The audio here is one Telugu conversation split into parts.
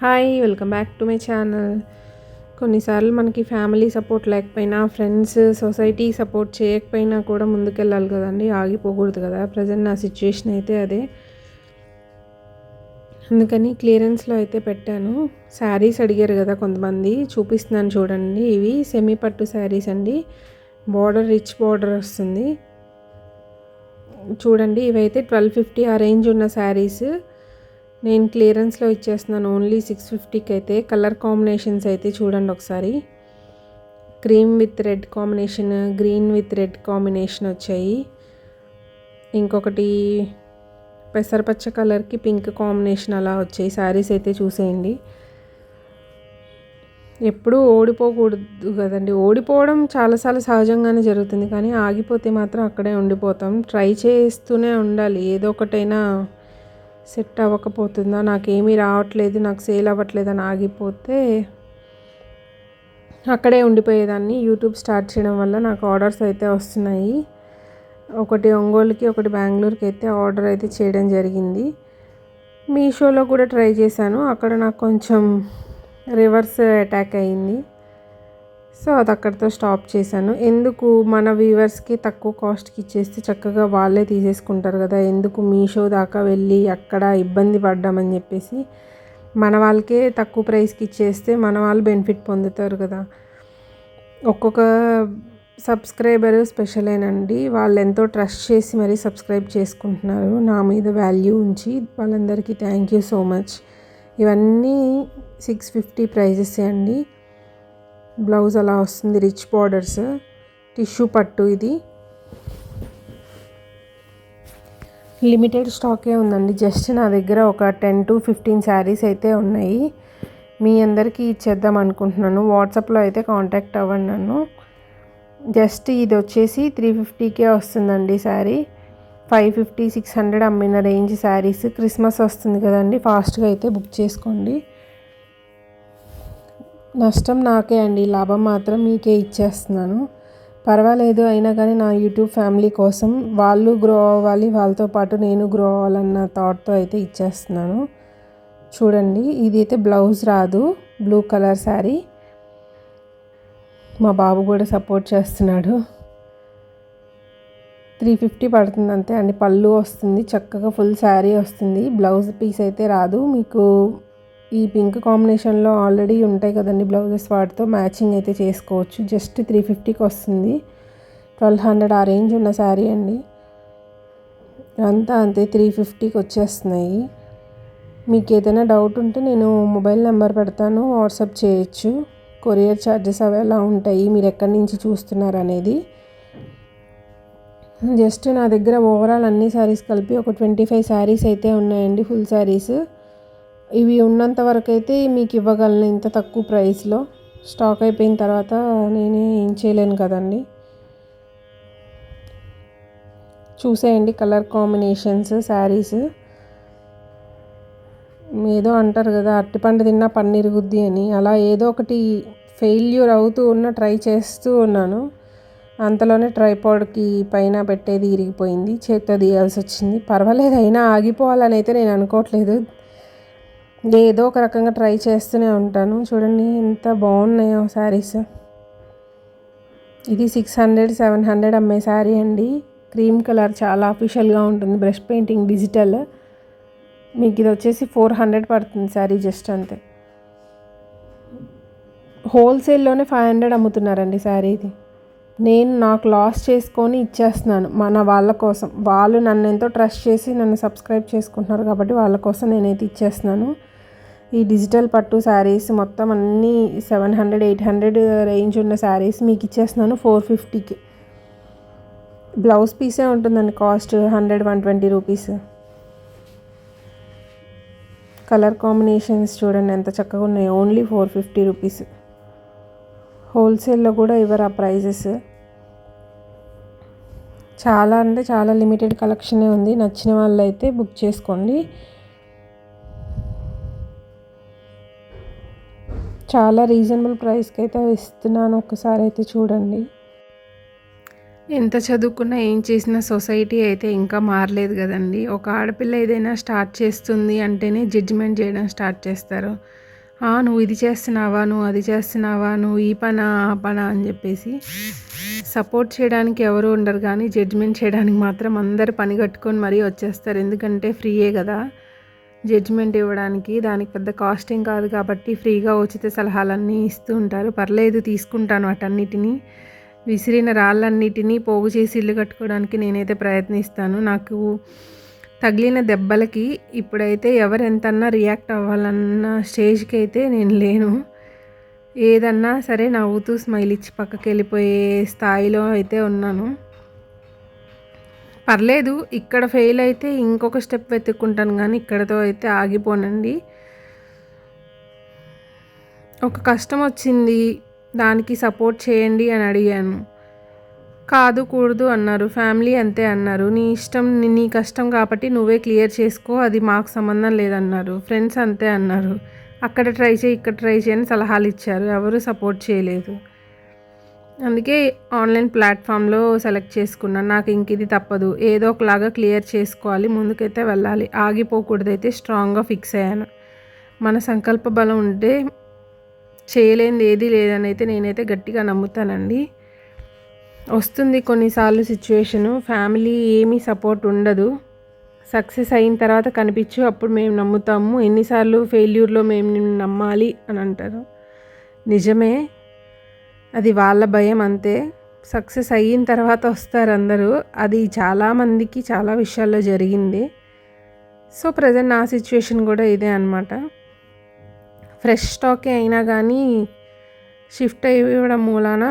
Hi welcome back to my channel. కొన్నిసార్లు మనకి ఫ్యామిలీ సపోర్ట్ లేకపోయినా ఫ్రెండ్స్ సొసైటీ సపోర్ట్ చేయకపోయినా కూడా ముందుకెళ్ళాలి కదండి. ఆగిపోకూడదు కదా. ప్రజెంట్ నా సిచ్యుయేషన్ అయితే అదే. అందుకని క్లియరెన్స్లో అయితే పెట్టాను. శారీస్ అడిగారు కదా కొంతమంది. చూపిస్తున్నాను చూడండి. ఇవి సెమీ పట్టు శారీస్ అండి. బార్డర్ రిచ్ బార్డర్ వస్తుంది. చూడండి ఇవైతే ట్వెల్వ్ ఫిఫ్టీ ఆ రేంజ్ ఉన్న శారీస్. నేను క్లియరెన్స్లో ఇచ్చేస్తున్నాను. ఓన్లీ సిక్స్ ఫిఫ్టీకి అయితే కలర్ కాంబినేషన్స్ అయితే చూడండి ఒకసారి. Cream with red combination green with red combination వచ్చాయి. ఇంకొకటి పెసరపచ్చ కలర్కి పింక్ కాంబినేషన్ అలా వచ్చాయి. శారీస్ అయితే చూసేయండి. ఎప్పుడూ ఓడిపోకూడదు కదండి. ఓడిపోవడం చాలాసార్లు సహజంగానే జరుగుతుంది. కానీ ఆగిపోతే మాత్రం అక్కడే ఉండిపోతాం. ట్రై చేస్తూనే ఉండాలి. ఏదో ఒకటైనా సెట్ అవ్వకపోతుందా? నాకేమీ రావట్లేదు నాకు సేల్ అవ్వట్లేదు అని ఆగిపోతే అక్కడే ఉండిపోయేదాన్ని. యూట్యూబ్ స్టార్ట్ చేయడం వల్ల నాకు ఆర్డర్స్ అయితే వస్తున్నాయి. ఒకటి ఒంగోలుకి ఒకటి బెంగళూరుకి అయితే ఆర్డర్ అయితే చేయడం జరిగింది. మీషోలో కూడా ట్రై చేశాను. అక్కడ నాకు కొంచెం రివర్స్ అటాక్ అయింది. సో అది అక్కడితో స్టాప్ చేశాను. ఎందుకు మన వ్యూవర్స్కి తక్కువ కాస్ట్కి ఇచ్చేస్తే చక్కగా వాళ్ళే తీసేసుకుంటారు కదా ఎందుకు మీషో దాకా వెళ్ళి అక్కడ ఇబ్బంది పడ్డామని చెప్పేసి మన వాళ్ళకే తక్కువ ప్రైస్కి ఇచ్చేస్తే మన వాళ్ళు బెనిఫిట్ పొందుతారు కదా. ఒక్కొక్క సబ్స్క్రైబర్ స్పెషలేనండి వాళ్ళు ఎంతో ట్రస్ట్ చేసి మరీ సబ్స్క్రైబ్ చేసుకుంటున్నారు నా మీద వాల్యూ ఉంచి. వాళ్ళందరికీ థ్యాంక్ యూ సో మచ్. ఇవన్నీ సిక్స్ ఫిఫ్టీ ప్రైజెస్ అండి. బ్లౌజ్ అలా వస్తుంది రిచ్ బార్డర్స్ టిష్యూ పట్టు ఇది. లిమిటెడ్ స్టాకే ఉందండి. జస్ట్ నా దగ్గర ఒక టెన్ టు ఫిఫ్టీన్ శారీస్ అయితే ఉన్నాయి. మీ అందరికీ ఇచ్చేద్దాం అనుకుంటున్నాను. వాట్సాప్లో అయితే కాంటాక్ట్ అవ్వండి నన్ను. జస్ట్ ఇది వచ్చేసి త్రీ ఫిఫ్టీకే వస్తుందండి sari five fifty six hundred అమ్మిన రేంజ్ శారీస్ క్రిస్మస్ వస్తుంది కదండి. ఫాస్ట్గా అయితే బుక్ చేసుకోండి. నష్టం నాకే అండి. లాభం మాత్రం మీకే ఇచ్చేస్తున్నాను. పర్వాలేదు అయినా కానీ నా యూట్యూబ్ ఫ్యామిలీ కోసం వాళ్ళు గ్రో అవ్వాలి వాళ్ళతో పాటు నేను గ్రో అవ్వాలన్న థాట్తో అయితే ఇచ్చేస్తున్నాను. చూడండి ఇది అయితే బ్లౌజ్ రాదు బ్లూ కలర్ శారీ. మా బాబు కూడా సపోర్ట్ చేస్తున్నాడు. త్రీ ఫిఫ్టీ పడుతుంది అంతే అండి. పళ్ళు వస్తుంది చక్కగా ఫుల్ శారీ వస్తుంది. బ్లౌజ్ పీస్ అయితే రాదు. మీకు ఈ పింక్ కాంబినేషన్లో ఆల్రెడీ ఉంటాయి కదండి బ్లౌజెస్ వాటితో మ్యాచింగ్ అయితే చేసుకోవచ్చు. జస్ట్ త్రీ ఫిఫ్టీకి వస్తుంది. ట్వెల్వ్ హండ్రెడ్ ఆ రేంజ్ ఉన్న శారీ అండి. అంతా అంతే త్రీ ఫిఫ్టీకి వచ్చేస్తున్నాయి. మీకు ఏదైనా డౌట్ ఉంటే నేను మొబైల్ నెంబర్ పెడతాను వాట్సాప్ చేయొచ్చు. కొరియర్ ఛార్జెస్ అవి ఎలా ఉంటాయి మీరు ఎక్కడి నుంచి చూస్తున్నారు అనేది. జస్ట్ నా దగ్గర ఓవరాల్ అన్ని శారీస్ కలిపి ఒక ట్వంటీ ఫైవ్ శారీస్ అయితే ఉన్నాయండి ఫుల్ శారీస్. ఇవి ఉన్నంత వరకు అయితే మీకు ఇవ్వగలను ఇంత తక్కువ ప్రైస్లో. స్టాక్ అయిపోయిన తర్వాత నేనే ఏం చేయలేను కదండి. చూసేయండి కలర్ కాంబినేషన్స్ శారీస్. ఏదో అంటారు కదా అరటిపండు తిన్నా పన్నీర్ గుద్ది అని. అలా ఏదో ఒకటి ఫెయిల్యూర్ అవుతూ ఉన్న ట్రై చేస్తూ ఉన్నాను. అంతలోనే ట్రైపాడ్కి పైన పెట్టేది ఇరిగిపోయింది. చేత్తో తీయాల్సి వచ్చింది. పర్వాలేదు అయినా ఆగిపోవాలని అయితే నేను అనుకోవట్లేదు. ఏదో ఒక రకంగా ట్రై చేస్తూనే ఉంటాను. చూడండి ఎంత బాగున్నాయో శారీస్. ఇది సిక్స్ హండ్రెడ్ సెవెన్ హండ్రెడ్ అమ్మే శారీ అండి. క్రీమ్ కలర్ చాలా అఫీషియల్గా ఉంటుంది. Brush painting digital. మీకు ఇది వచ్చేసి ఫోర్ హండ్రెడ్ పడుతుంది శారీ జస్ట్ అంతే. హోల్సేల్లోనే ఫైవ్ హండ్రెడ్ అమ్ముతున్నారండి శారీ ఇది. నేను నాకు లాస్ చేసుకొని ఇచ్చేస్తున్నాను మన వాళ్ళ కోసం. వాళ్ళు నన్ను ఎంతో ట్రస్ట్ చేసి నన్ను సబ్స్క్రైబ్ చేసుకుంటున్నారు కాబట్టి వాళ్ళ కోసం నేనైతే ఇచ్చేస్తున్నాను. ఈ డిజిటల్ పట్టు శారీస్ మొత్తం అన్నీ seven hundred eight hundred range ఉన్న శారీస్ మీకు ఇచ్చేస్తున్నాను ఫోర్ ఫిఫ్టీకి. బ్లౌజ్ పీసే ఉంటుందండి cost hundred one twenty rupees. Colour combinations చూడండి ఎంత చక్కగా ఉన్నాయి. Only four fifty rupees. హోల్సేల్లో కూడా ఇవ్వరు ఆ ప్రైజెస్. చాలా అంటే చాలా లిమిటెడ్ కలెక్షనే ఉంది. నచ్చిన వాళ్ళు అయితే బుక్ చేసుకోండి. చాలా రీజనబుల్ ప్రైస్కి అయితే ఇస్తున్నాను ఒకసారి అయితే చూడండి ఎంత చదువుకున్నా ఏం చేసినా సొసైటీ అయితే ఇంకా మారలేదు కదండి ఒక ఆడపిల్ల ఏదైనా స్టార్ట్ చేస్తుంది అంటేనే జడ్జిమెంట్ చేయడం స్టార్ట్ చేస్తారు "ఆ! నువ్వు ఇది చేస్తున్నావా? నువ్వు అది చేస్తున్నావా? నువ్వు ఈ పనా? ఆ పనా?" అని చెప్పేసి. సపోర్ట్ చేయడానికి ఎవరు ఉండరు కానీ జడ్జ్‌మెంట్ చేయడానికి మాత్రం అందరు పని కట్టుకొని మరీ వచ్చేస్తారు. ఎందుకంటే ఫ్రీయే కదా! జడ్జ్‌మెంట్ ఇవ్వడానికి. దానికి పెద్ద కాస్టింగ్ కాదు కాబట్టి ఫ్రీగా ఉచిత సలహాలన్నీ ఇస్తూ ఉంటారు. పర్లేదు తీసుకుంటాను వాటన్నిటిని. విసిరిన రాళ్ళన్నిటినీ పోగు చేసి ఇల్లు కట్టుకోవడానికి నేనైతే ప్రయత్నిస్తాను. నాకు తగిలిన దెబ్బలకి ఇప్పుడైతే ఎవరెంతన్నా రియాక్ట్ అవ్వాలన్న స్టేజ్‌కి అయితే నేను లేను. ఏదన్నా సరే నవ్వుతూ స్మైల్ ఇచ్చి పక్కకి వెళ్ళిపోయే స్థాయిలో అయితే ఉన్నాను. పర్లేదు ఇక్కడ ఫెయిల్ అయితే ఇంకొక స్టెప్ వెతుక్కుంటాను కానీ ఇక్కడతో అయితే ఆగిపోనండి. ఒక కష్టం వచ్చింది. దానికి సపోర్ట్ చేయండి అని అడిగాను. కాదు కూడదు అన్నారు. ఫ్యామిలీ అంతే అన్నారు. నీ ఇష్టం నీ కష్టం కాబట్టి నువ్వే క్లియర్ చేసుకో. అది మాకు సంబంధం లేదన్నారు. ఫ్రెండ్స్ అంతే అన్నారు. అక్కడ ట్రై చేయి, ఇక్కడ ట్రై చేయని సలహాలు ఇచ్చారు. ఎవరు సపోర్ట్ చేయలేదు. అందుకే ఆన్‌లైన్ ప్లాట్‌ఫామ్‌లో సెలెక్ట్ చేసుకున్నాను. నాకు ఇంక ఇది తప్పదు. ఏదో ఒకలాగా క్లియర్ చేసుకోవాలి. ముందుకైతే వెళ్ళాలి. ఆగిపోకూడదైతే స్ట్రాంగ్‌గా ఫిక్స్ అయ్యాను. మన సంకల్ప బలం ఉంటే చేయలేనిది ఏది లేదని అయితే నేనైతే గట్టిగా నమ్ముతానండి. వస్తుంది కొన్నిసార్లు సిచ్యువేషను ఫ్యామిలీ ఏమీ సపోర్ట్ ఉండదు. సక్సెస్ అయిన తర్వాత కనిపించు అప్పుడు మేము నమ్ముతాము. ఎన్నిసార్లు ఫెయిల్యూర్‌లో మేము నిన్ను నమ్మాలి అని అంటారు. నిజమే. అది వాళ్ళ భయం అంతే. సక్సెస్ అయిన తర్వాత వస్తారు అందరూ. అది చాలామందికి చాలా విషయాల్లో జరిగింది. సో, ప్రజెంట్ నా సిచ్యువేషన్ కూడా ఇదే అనమాట. ఫ్రెష్ స్టాకే అయినా కానీ షిఫ్ట్ అయ్యడం మూలాన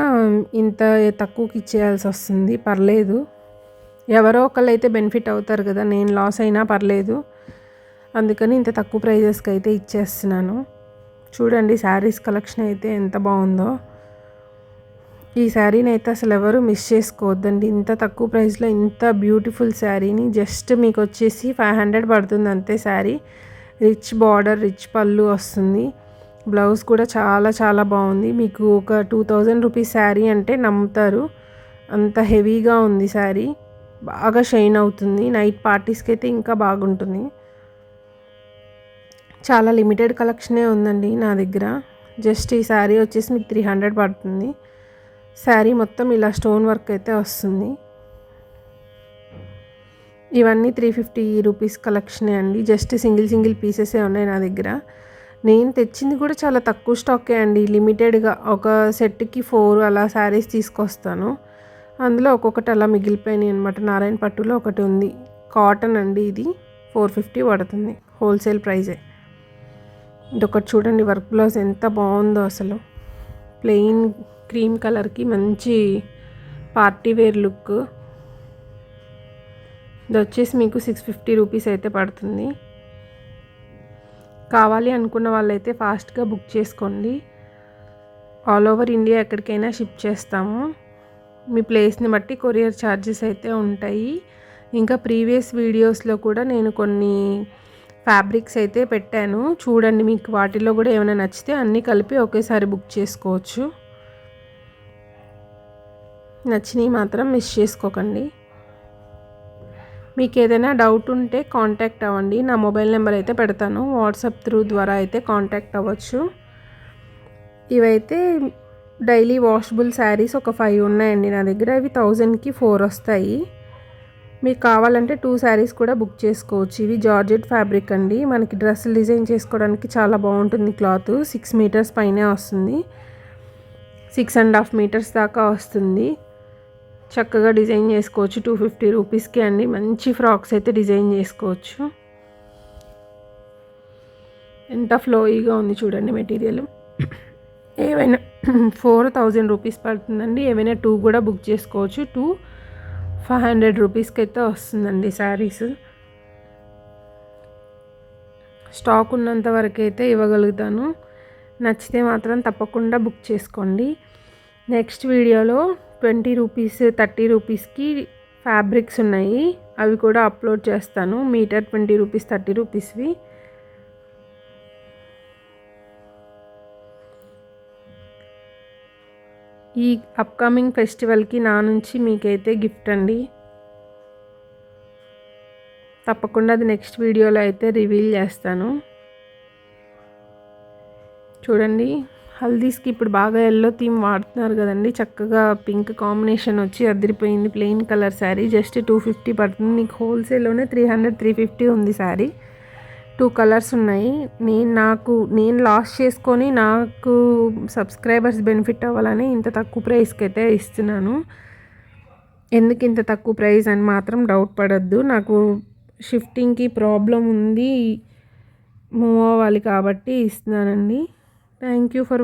ఇంత తక్కువకి ఇచ్చేయాల్సి వస్తుంది. పర్లేదు. ఎవరో ఒకళ్ళు అయితే బెనిఫిట్ అవుతారు కదా! నేను లాస్ అయినా పర్లేదు. అందుకని ఇంత తక్కువ ప్రైజెస్‌కి అయితే ఇచ్చేస్తున్నాను. చూడండి శారీస్ కలెక్షన్ అయితే ఎంత బాగుందో. ఈ శారీని అయితే అసలు ఎవరు మిస్ చేసుకోవద్దండి. ఇంత తక్కువ ప్రైస్‌లో ఇంత బ్యూటిఫుల్ శారీని జస్ట్ మీకు వచ్చేసి 500 పడుతుంది అంతే శారీ. రిచ్ బార్డర్, రిచ్ పళ్ళు వస్తుంది. బ్లౌజ్ కూడా చాలా చాలా బాగుంది. మీకు ఒక 2000 రూపీస్ శారీ అంటే నమ్ముతారు. అంత హెవీగా ఉంది శారీ. బాగా షైన్ అవుతుంది. నైట్ పార్టీస్‌కి అయితే ఇంకా బాగుంటుంది. చాలా లిమిటెడ్ కలెక్షనే ఉందండి నా దగ్గర. జస్ట్ ఈ శారీ వచ్చేసి మీకు 300 పడుతుంది. శారీ మొత్తం ఇలా స్టోన్ వర్క్ అయితే వస్తుంది. ఇవన్నీ 350 రూపీస్ కలెక్షనే అండి. జస్ట్ సింగిల్ సింగిల్ పీసెసే ఉన్నాయి నా దగ్గర. నేను తెచ్చింది కూడా చాలా తక్కువ స్టాకే అండి. లిమిటెడ్‌గా ఒక సెట్‌కి ఫోర్ అలా శారీస్ తీసుకొస్తాను. అందులో ఒక్కొక్కటి అలా మిగిలిపోయినాయి అనమాట. నారాయణ పట్టులో ఒకటి ఉంది. కాటన్ అండి ఇది. 450 పడుతుంది. హోల్‌సేల్ ప్రైజే. ఇదొకటి చూడండి వర్క్ బ్లౌజ్ ఎంత బాగుందో అసలు. ప్లెయిన్ క్రీమ్ కలర్‌కి మంచి పార్టీ వేర్ లుక్. ఇది వచ్చేసి మీకు 650 రూపీస్ అయితే పడుతుంది. కావాలి అనుకున్న వాళ్ళైతే ఫాస్ట్‌గా బుక్ చేసుకోండి. ఆల్ ఓవర్ ఇండియా ఎక్కడికైనా షిప్ చేస్తాము. మీ ప్లేస్‌ని బట్టి కొరియర్ ఛార్జెస్ అయితే ఉంటాయి. ఇంకా ప్రీవియస్ వీడియోస్‌లో కూడా నేను కొన్ని ఫ్యాబ్రిక్స్ అయితే పెట్టాను. చూడండి మీకు వాటిలో కూడా ఏమైనా నచ్చితే అన్నీ కలిపి ఒకేసారి బుక్ చేసుకోవచ్చు. నచ్చినవి మాత్రం మిస్ చేసుకోకండి. మీకు ఏదైనా డౌట్ ఉంటే కాంటాక్ట్ అవ్వండి. నా మొబైల్ నెంబర్ అయితే పెడతాను. వాట్సాప్ త్రూ ద్వారా అయితే కాంటాక్ట్ అవ్వచ్చు. ఇవైతే డైలీ వాషబుల్ శారీస్ ఒక ఫైవ్ ఉన్నాయండి నా దగ్గర. ఇవి 1000కి 4 వస్తాయి. మీకు కావాలంటే టూ శారీస్ కూడా బుక్ చేసుకోవచ్చు. ఇవి జార్జెట్ ఫ్యాబ్రిక్ అండి. మనకి డ్రెస్సులు డిజైన్ చేసుకోవడానికి చాలా బాగుంటుంది క్లాత్. సిక్స్ మీటర్స్ పైనే వస్తుంది. సిక్స్ అండ్ హాఫ్ మీటర్స్ దాకా వస్తుంది. చక్కగా డిజైన్ చేసుకోవచ్చు. 250 రూపీస్‌కే అండి. మంచి ఫ్రాక్స్ అయితే డిజైన్ చేసుకోవచ్చు. ఎంత ఫ్లోయీగా ఉంది చూడండి మెటీరియల్. ఏవైనా 4000 రూపీస్ పడుతుందండి. ఏవైనా టూ కూడా బుక్ చేసుకోవచ్చు. 2 500 రూపీస్‌కి అయితే వస్తుందండి శారీస్. స్టాక్ ఉన్నంత వరకు అయితే ఇవ్వగలుగుతాను. నచ్చితే మాత్రం తప్పకుండా బుక్ చేసుకోండి. నెక్స్ట్ వీడియోలో 20 రూపీస్, 30 రూపీస్‌కి ఫ్యాబ్రిక్స్ ఉన్నాయి. అవి కూడా అప్లోడ్ చేస్తాను. మీటర్ 20 రూపీస్, 30 రూపీస్‌వి. ఈ అప్‌కమింగ్ ఫెస్టివల్‌కి నా నుంచి మీకైతే గిఫ్ట్ అండి. తప్పకుండా అది నెక్స్ట్ వీడియోలో అయితే రివీల్ చేస్తాను. చూడండి హల్దీస్కి ఇప్పుడు బాగా ఎల్లో థీమ్ వాడుతున్నారు కదండి. చక్కగా పింక్ కాంబినేషన్ వచ్చి అదిరిపోయింది. Plain colour sari just two fifty పడుతుంది. మీకు హోల్సేల్లోనే త్రీ హండ్రెడ్ త్రీ ఫిఫ్టీ ఉంది శారీ టూ కలర్స్ ఉన్నాయి. నేను నాకు నేను లాస్ చేసుకొని నాకు సబ్స్క్రైబర్స్ బెనిఫిట్ అవ్వాలని ఇంత తక్కువ ప్రైస్కి అయితే ఇస్తున్నాను. ఎందుకు ఇంత తక్కువ ప్రైస్ అని మాత్రం డౌట్ పడద్దు. నాకు షిఫ్టింగ్కి ప్రాబ్లం ఉంది. మూవ్ అవ్వాలి కాబట్టి ఇస్తున్నానండి. Thank you for